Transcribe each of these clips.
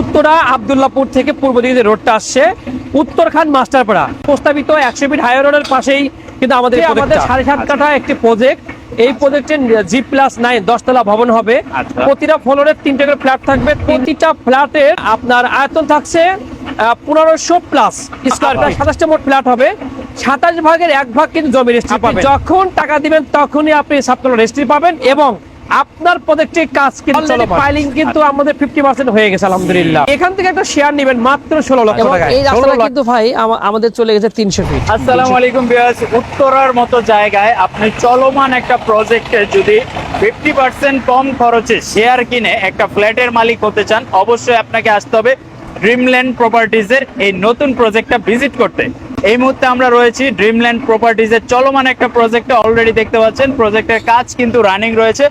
উত্তরা আবদুল্লাপুর থেকে পূর্ব দিকে যে রোডটা আসছে উত্তরখান মাস্টারপাড়া। প্রস্তাবিত একশো ফিট হাই রোডের পাশেই কিন্তু আমাদের আমাদের সাড়ে সাত কাঠা একটি প্রজেক্ট এই প্রজেক্টের জি প্লাস নাইন দশতলা ভবন হবে। আচ্ছা। প্রতিটা ফ্লোরে তিনটে করে ফ্ল্যাট থাকবে। প্রতিটা ফ্ল্যাটের আপনার আয়তন থাকছে পনেরোশো প্লাস স্কোয়ার ফিট সাতাশটা মোট ফ্ল্যাট হবে। সাতাশ ভাগের এক ভাগ কিন্তু জমি রেজিস্ট্রি পাবেন। যখন টাকা দিবেন তখনই আপনি সাবতলা রেজিস্ট্রি পাবেন এবং আপনার প্রজেক্টের কাজ কিন্তু ফাইলিং কিন্তু আমাদের ফিফটি পার্সেন্ট হয়ে গেছে আলহামদুলিল্লাহ। এখান থেকে একটা শেয়ার নেবেন মাত্র ষোলো লক্ষ টাকা এই রাস্তাটা কিন্তু ভাই আমাদের চলে গেছে তিনশো ফিট আসসালামু আলাইকুম বিয়াস উত্তরার মতো জায়গায় আপনি চলমান একটা প্রজেক্টে যদি ফিফটি পার্সেন্ট কম খরচে শেয়ার কিনে একটা ফ্ল্যাটের মালিক হতে চান অবশ্যই আপনাকে আসতে হবে ড্রিমল্যান্ড প্রপার্টিজের এই নতুন প্রজেক্টটা ভিজিট করতে। এই মুহূর্তে আমরা রয়েছি ড্রিমল্যান্ড প্রপার্টিজের চলমান একটা প্রজেক্টে অলরেডি দেখতে পাচ্ছেন প্রজেক্টের কাজ কিন্তু রানিং রয়েছে।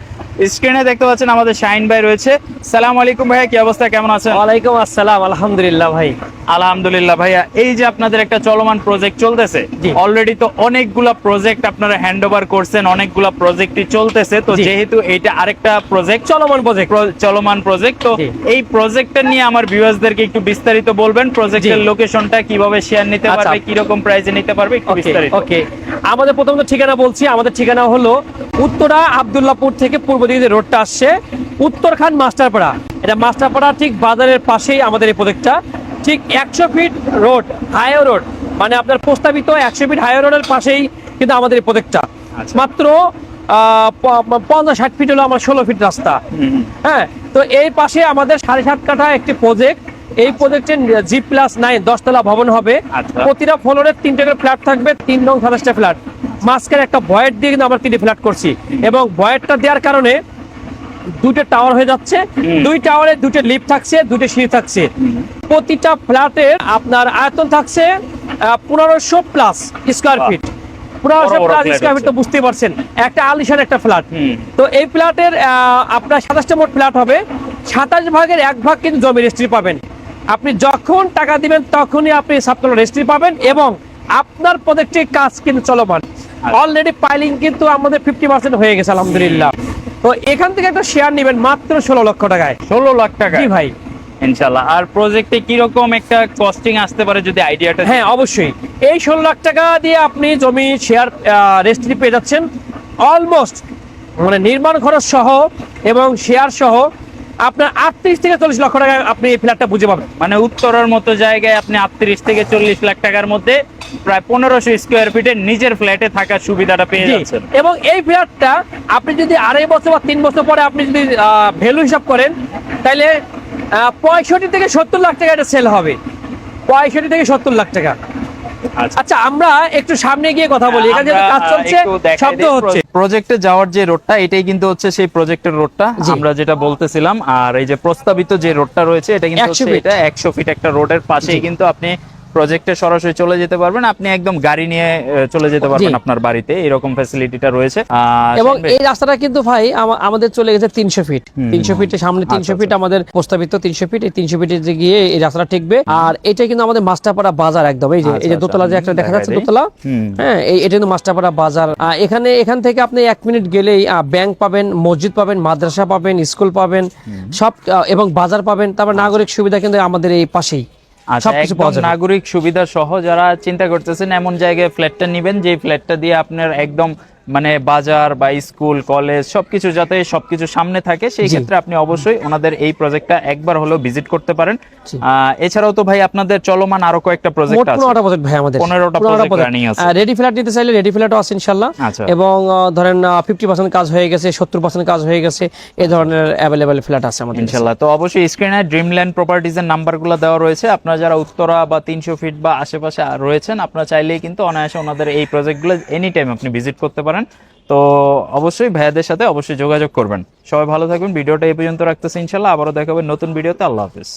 স্ক্রিনে দেখতে পাচ্ছেন আমাদের শাহিন ভাই রয়েছে। সালাম আলাইকুম ভাইয়া কি অবস্থা? কেমন আছেন? ওয়ালাইকুম আসসালাম আলহামদুলিল্লাহ ভাই। আলহামদুলিল্লাহ ভাইয়া এই যে আপনাদের একটা চলমান প্রজেক্ট চলতেছে। অলরেডি তো অনেকগুলা প্রজেক্ট আপনারা হ্যান্ড ওভার করছেন অনেকগুলা প্রজেক্টই চলতেছে তো যেহেতু এইটা আরেকটা প্রজেক্ট চলমান প্রজেক্ট চলমান প্রজেক্ট তো এই প্রজেক্টটা নিয়ে আমার ভিউয়ার্সদেরকে একটু বিস্তারিত বলবেন প্রজেক্টের। লোকেশনটা কীভাবে শেয়ার নিতে আচ্ছা। পারবে কি রকম প্রাইসে নিতে পারবে একটু বিস্তারিত ওকে। আমাদের প্রথমত ঠিকানা বলছি আমাদের ঠিকানা হলো উত্তরা আবদুল্লাপুর থেকে পূর্ব দিকে যে রোডটা আসছে উত্তরখান মাস্টারপাড়া। এটা মাস্টারপাড়া ঠিক বাজারের পাশেই আমাদের এই প্রজেক্টটা। ঠিক একশো ফিট রোড হাইও রোড মানে আপনার প্রস্তাবিত একশো ফিট হাইও রোডের পাশেই কিন্তু আমাদের এই প্রজেক্টটা। আচ্ছা। মাত্র পঞ্চাশ ষাট ফিট হলো আমার ষোলো ফিট রাস্তা। হ্যাঁ তো এই পাশে আমাদের সাড়ে সাত কাঠা একটি প্রজেক্ট এই প্রজেক্টের জি প্লাস নাইন দশতলা ভবন হবে। আচ্ছা। প্রতিটা ফ্লোরে তিনটে করে ফ্ল্যাট থাকবে তিন নং সাতাশটা ফ্ল্যাট মাঝখানে একটা ভয়েট দিয়ে কিন্তু আমরা তিনটে ফ্ল্যাট করছি। এবং ভয়েটটা দেওয়ার কারণে দুটো টাওয়ার হয়ে যাচ্ছে। দুই টাওয়ারে দুটো লিফট থাকছে দুটো সিঁড়ি থাকছে। প্রতিটা ফ্ল্যাটের আপনার আয়তন থাকছে পনেরোশো প্লাস স্কোয়ার ফিট পনেরোশো প্লাস flat স্কোয়ার ফিট তো বুঝতেই পারছেন একটা আলিশান একটা ফ্ল্যাট। তো এই ফ্ল্যাটের আপনার সাতাশটা মোট ফ্ল্যাট হবে। সাতাশ ভাগের এক ভাগ কিন্তু জমি রেজিস্ট্রি পাবেন। আপনি যখন টাকা দিবেন তখনই আপনি সাবতলা রেজিস্ট্রি পাবেন এবং আপনার প্রজেক্টের কাজ কিন্তু চলমান। অলরেডি পাইলিং কিন্তু আমাদের ফিফটি পার্সেন্ট হয়ে গেছে আলহামদুলিল্লাহ। তো এখান থেকে একটা শেয়ার নেবেন মাত্র ষোলো লক্ষ টাকায়। ষোলো লাখ টাকা জি ভাই। ইনশাল্লাহ আর প্রজেক্টে কীরকম একটা কস্টিং আসতে পারে যদি আইডিয়াটা হ্যাঁ অবশ্যই। এই ষোলো লাখ টাকা দিয়ে আপনি জমি শেয়ার রেজিস্ট্রি পেয়ে যাচ্ছেন। অলমোস্ট মানে নির্মাণ খরচ সহ এবং শেয়ার সহ আপনার আটত্রিশ থেকে চল্লিশ লক্ষ টাকা আপনি এই ফ্ল্যাটটা বুঝে পাবেন। মানে উত্তরার মতো জায়গায় আপনি আটত্রিশ থেকে চল্লিশ লাখ টাকার মধ্যে প্রায় পনেরোশো স্কোয়ার ফিটের নিজের ফ্ল্যাটে থাকার সুবিধাটা পেয়ে যাচ্ছেন। এবং এই ফ্ল্যাটটা আপনি যদি আড়াই বছর বা তিন বছর পরে আপনি যদি ভ্যালু হিসাব করেন তাহলে পঁয়ষট্টি থেকে সত্তর লাখ টাকা এটা সেল হবে। পঁয়ষট্টি থেকে সত্তর লাখ টাকা। আচ্ছা। আচ্ছা আমরা একটু সামনে গিয়ে কথা বলি। এখানে কাজ চলছে শব্দ হচ্ছে। প্রজেক্টে যাওয়ার যে রোডটা এটাই কিন্তু হচ্ছে সেই প্রজেক্টের রোডটা। আমরা যেটা বলতেছিলাম আর এই যে প্রস্তাবিত যে রোডটা রয়েছে এটা কিন্তু 100 হচ্ছে feet। এটা একশো ফিট একটা রোডের পাশেই কিন্তু আপনি প্রজেক্টে সরাসরি চলে যেতে পারবেন। আপনি একদম গাড়ি নিয়ে চলে যেতে পারবেন আপনার বাড়িতে। এরকম ফ্যাসিলিটিটা রয়েছে। এবং এই রাস্তাটা কিন্তু ভাই আমাদের চলে গেছে তিনশো ফিট। তিনশো ফিটের সামনে তিনশো আচ্ছা, ফিট আমাদের প্রস্তাবিত তিনশো ফিট এই তিনশো ফিটে গিয়ে এই রাস্তাটা ঠেকবে। আর এটা কিন্তু আমাদের মাস্টারপাড়া বাজার একদম। এই যে এই যে আচ্ছা, দোতলা যে আচ্ছা, একটা দেখা যাচ্ছে দোতলা। হ্যাঁ এই এটা কিন্তু মাস্টারপাড়া বাজার। এখানে এখান থেকে আপনি এক মিনিট গেলেই ব্যাংক পাবেন মসজিদ পাবেন মাদ্রাসা পাবেন স্কুল পাবেন সব এবং বাজার পাবেন। তারপর নাগরিক সুবিধা কিন্তু আমাদের এই পাশেই। আচ্ছা সবকিছু একদম পাওয়া যাবে। নাগরিক সুবিধা সহ যারা চিন্তা করতেছেন এমন জায়গায় ফ্ল্যাটটা নেবেন যে ফ্ল্যাটটা দিয়ে আপনার একদম মানে বাজার বা স্কুল কলেজ সবকিছু যাতে সবকিছু সামনে থাকে সেই ক্ষেত্রে আপনি অবশ্যই ওনাদের এই প্রজেক্টটা একবার হলেও ভিজিট করতে পারেন। এছাড়াও তো ভাই আপনাদের চলমান আরও কয়েকটা প্রজেক্ট আছে। পনেরোটা প্রজেক্ট ভাই আমাদের। 15টা project running আছে। রেডি ফ্ল্যাট নিতে চাইলে রেডি ফ্ল্যাটও আছে ইনশাল্লাহ আচ্ছা। এবং ধরেন ফিফটি পার্সেন্ট কাজ হয়ে গেছে সত্তর পার্সেন্ট কাজ হয়ে গেছে এই ধরনের অ্যাভেলেবেল ফ্ল্যাট আছে আমাদের কাছে। ইনশাল্লাহ তো অবশ্যই স্ক্রিনে ড্রিমল্যান্ড প্রপার্টিজের নাম্বারগুলো দেওয়া রয়েছে। আপনারা যারা উত্তরা বা তিনশো ফিট বা আশেপাশে রয়েছেন আপনারা চাইলেই কিন্তু অনায়াসে ওনাদের এই প্রজেক্টগুলো এনি টাইম আপনি ভিজিট করতে পারেন তো অবশ্যই ভাইয়াদের সাথে অবশ্যই যোগাযোগ করবেন। সবাই ভালো থাকবেন। ভিডিওটা এই পর্যন্ত রাখতেছি ইনশাল্লাহ। আবারও দেখাবেন নতুন ভিডিওতে। আল্লাহ হাফিজ।